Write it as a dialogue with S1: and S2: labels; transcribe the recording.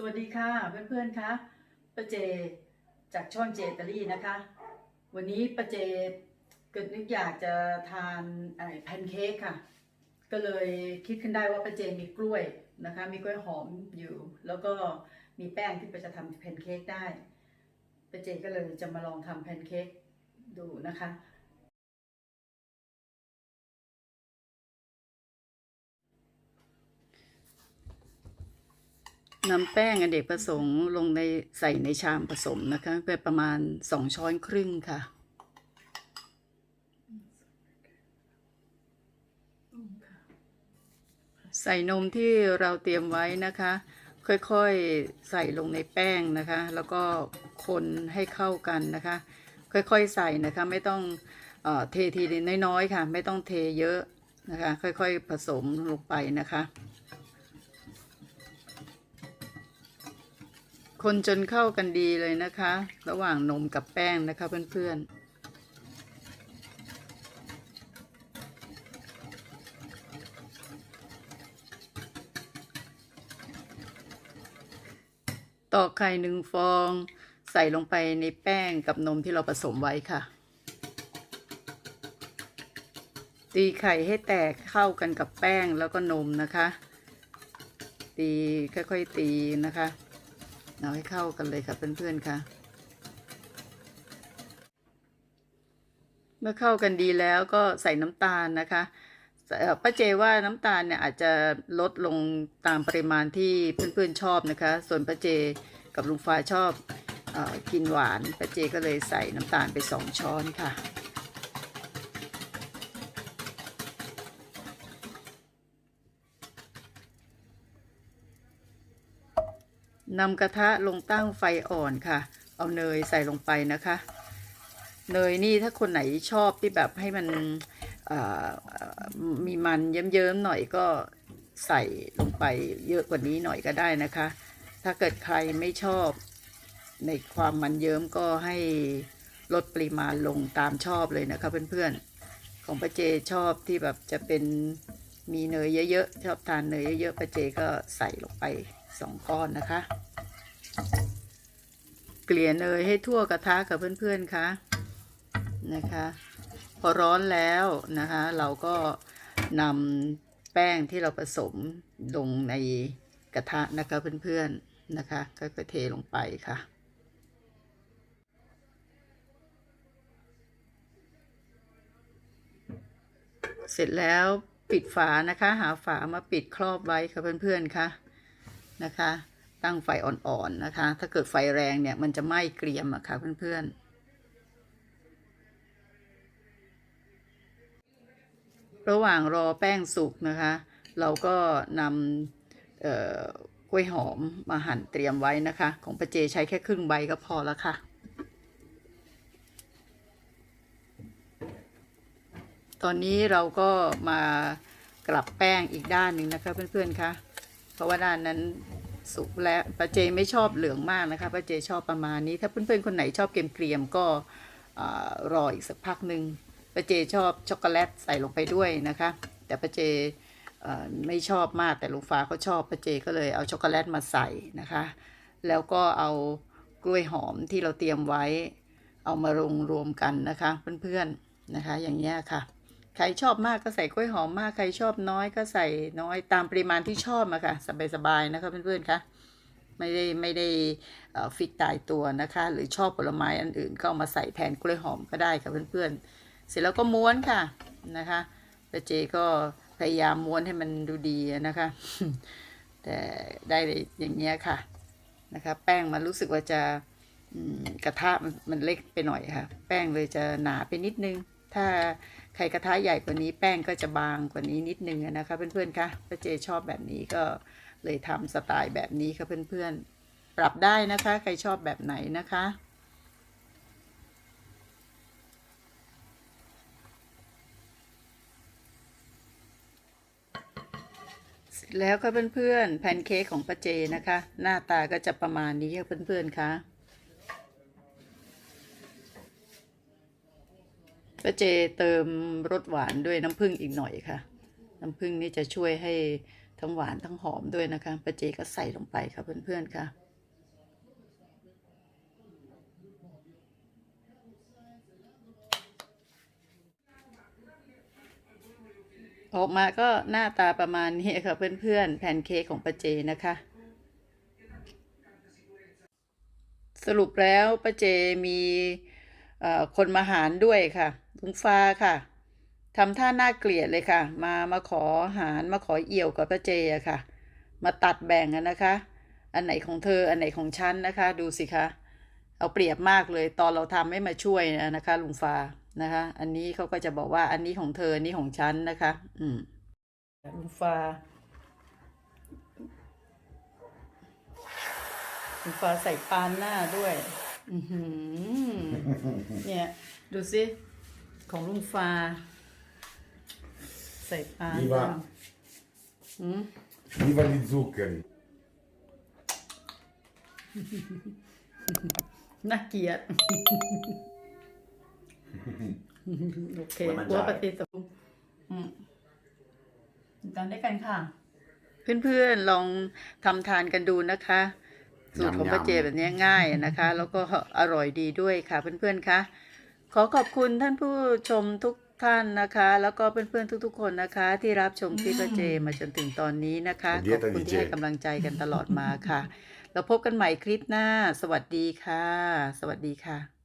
S1: สวัสดีค่ะเพื่อนๆคะป้าเจจากช่องเจตารี่นะคะ วันนี้ป้าเจเกิดนึกอยากจะทานไอ้แพนเค้กค่ะ ก็เลยคิดขึ้นได้ว่าป้าเจมีกล้วยนะคะ มีกล้วยหอมอยู่ แล้วก็มีแป้งที่ป้าจะทำแพนเค้กได้ป้าเจก็เลยจะมาลองทำแพนเค้กดูนะคะ นำแป้งอเนกประสงค์ลงในใส่ในชามผสมนะคะไปประมาณสองช้อนครึ่งค่ะ ใส่นมที่เราเตรียมไว้นะคะ ค่อยๆใส่ลงในแป้งนะคะ แล้วก็คนให้เข้ากันนะคะ ค่อยๆใส่นะคะไม่ต้องเอเททีน้อยๆค่ะ ไม่ต้องเทเยอะนะคะ ค่อยๆผสมลงไปนะคะ คนจนเข้ากันดีเลยนะคะ ระหว่างนมกับแป้งนะคะเพื่อนๆตอกไข่หนึ่งฟอง ใส่ลงไปในแป้งกับนมที่เราผสมไว้ค่ะ ตีไข่ให้แตกเข้ากันกับแป้งแล้วก็นมนะคะ ตีค่อยๆตีนะคะ เอาให้เข้ากันเลยค่ะเพื่อนๆค่ะ เมื่อเข้ากันดีแล้วก็ใส่น้ำตาลนะคะป้าเจว่าน้ำตาลเนี่ยอาจจะลดลงตามปริมาณที่เพื่อนๆชอบนะคะ ส่วนป้าเจกับลุงฟ้าชอบออกินหวานป้าเจก็เลยใส่น้ำตาลไปสองช้อนค่ะ นำกระทะลงตั้งไฟอ่อนค่ะ เอาเนยใส่ลงไปนะคะ เนยนี่ถ้าคนไหนชอบที่แบบให้มันมีมันเยิ้มๆหน่อยก็ใส่ลงไปเยอะกว่านี้หน่อยก็ได้นะคะ ถ้าเกิดใครไม่ชอบในความมันเยิ้มก็ให้ลดปริมาณลงตามชอบเลยนะคะเพื่อนๆ ของปเจชอบที่แบบจะเป็นมีเนยเยอะๆ ชอบทานเนยเยอะๆปเจก็ใส่ลงไป สองก้อนนะคะ เกลี่ยเนยให้ทั่วกระทะกับเพื่อนๆคะนะคะ พอร้อนแล้วนะคะ เราก็นำแป้งที่เราผสมลงในกระทะนะคะเพื่อนๆนะคะ ก็ก็เทลงไปค่ะเสร็จแล้วปิดฝานะคะ หาฝามาปิดครอบไว้ค่ะเพื่อนๆค่ะ นะคะ ตั้งไฟอ่อนๆนะคะ ถ้าเกิดไฟแรงเนี่ยมันจะไหม้เกรียมอะค่ะเพื่อนๆระหว่างรอแป้งสุกนะคะ เราก็นำกล้วยหอมมาหั่นเตรียมไว้นะคะ ของป้าเจใช้แค่ครึ่งใบก็พอแล้วค่ะ ตอนนี้เราก็มากลับแป้งอีกด้านหนึ่งนะคะเพื่อนๆคะ เพราะว่าด้านนั้นสุกแล้วปาเจไม่ชอบเหลืองมากนะคะปาเจชอบประมาณนี้ ถ้าเพื่อนๆคนไหนชอบเกรียมๆก็รออีกสักพักหนึ่งปาเจชอบช็อกโกแลตใส่ลงไปด้วยนะคะ แต่ปาเจไม่ชอบมากแต่ลุงฟ้าเขาชอบปาเจก็เลยเอาช็อกโกแลตมาใส่นะคะ แล้วก็เอากล้วยหอมที่เราเตรียมไว้เอามาลงรวมกันนะคะเพื่อนๆนะคะ อย่างนี้ค่ะ ใครชอบมากก็ใส่กล้วยหอมมาก ใครชอบน้อยก็ใส่น้อยตามปริมาณที่ชอบอะค่ะ สบายๆนะคะเพื่อนๆคะไม่ได้ไม่ได้ฟิกตายตัวนะคะ หรือชอบผลไม้อันอื่นก็ามาใส่แทนกล้วยหอมก็ได้ค่ะเพื่อนๆ เสร็จแล้วก็ม้วนค่ะนะคะป้าเจก็พยายามม้วนให้มันดูดีนะคะ แต่ได้อย่างเงี้ยค่ะนะคะแป้งมันรู้สึกว่าจะกระทะมันเล็กไปหน่อยค่ะ แป้งเลยจะหนาไปนิดนึง ถ้าใครกระทะใหญ่กว่านี้แป้งก็จะบางกว่านี้นิดนึงนะคะเพื่อนๆคะป้าเจชอบแบบนี้ก็เลยทำสไตล์แบบนี้ค่ะเพื่อนๆ ปรับได้นะคะใครชอบแบบไหนนะคะแล้วค่ะเพื่อนๆแพนเค้กของป้าเจนะคะ หน้าตาก็จะประมาณนี้ค่ะเพื่อนๆคะ เจเติมรสหวานด้วยน้ำผึ้งอีกหน่อยค่ะ น้ำผึ้งนี่จะช่วยให้ทั้งหวานทั้งหอมด้วยนะคะป้าเจก็ใส่ลงไปค่ะเพื่อนๆค่ะออกมาก็หน้าตาประมาณนี้ค่ะเพื่อนๆแพนเค้กของป้าเจนะคะ สรุปแล้วป้าเจมี คนมาหารด้วยค่ะลุงฟ้าค่ะทำท่าน่าเกลียดเลยค่ะ มามาขอหารมาขอเอี่ยวกับป้าเจอะค่ะ มาตัดแบ่งกันนะคะ อันไหนของเธออันไหนของฉันนะคะ ดูสิคะเอาเปรียบมากเลยตอนเราทำไม่มาช่วยนะคะลุงฟ้านะคะ อันนี้เขาก็จะบอกว่าอันนี้ของเธออันนี้ของฉันนะคะ อืมลุงฟ้าลุงฟ้าใส่ปานหน้าด้วย อือหือ เนี่ย ดูสิ ของลุงฟ้า ใส่ปาน
S2: Viva
S1: อืม
S2: Viva gli zuccheri.
S1: น่าเกลียด โอเค
S2: Vuoi mangiare?
S1: หัวปฏิสมอืมกันได้วยกันค่ะ เพื่อนๆ ลองทำทานกันดูนะคะ สูตรของป้าเจแบบนี้ง่ายนะคะ แล้วก็อร่อยดีด้วยค่ะเพื่อนๆคะขอขอบคุณท่านผู้ชมทุกท่านนะคะ แล้วก็เพื่อนๆทุก ๆ คนนะคะ ที่รับชมคลิปป้าเจมาจนถึงตอนนี้นะคะขอบคุณที่ให้กำลังใจกันตลอดมาค่ะ แล้วพบกันใหม่คลิปหน้า สวัสดีค่ะ สวัสดีค่ะ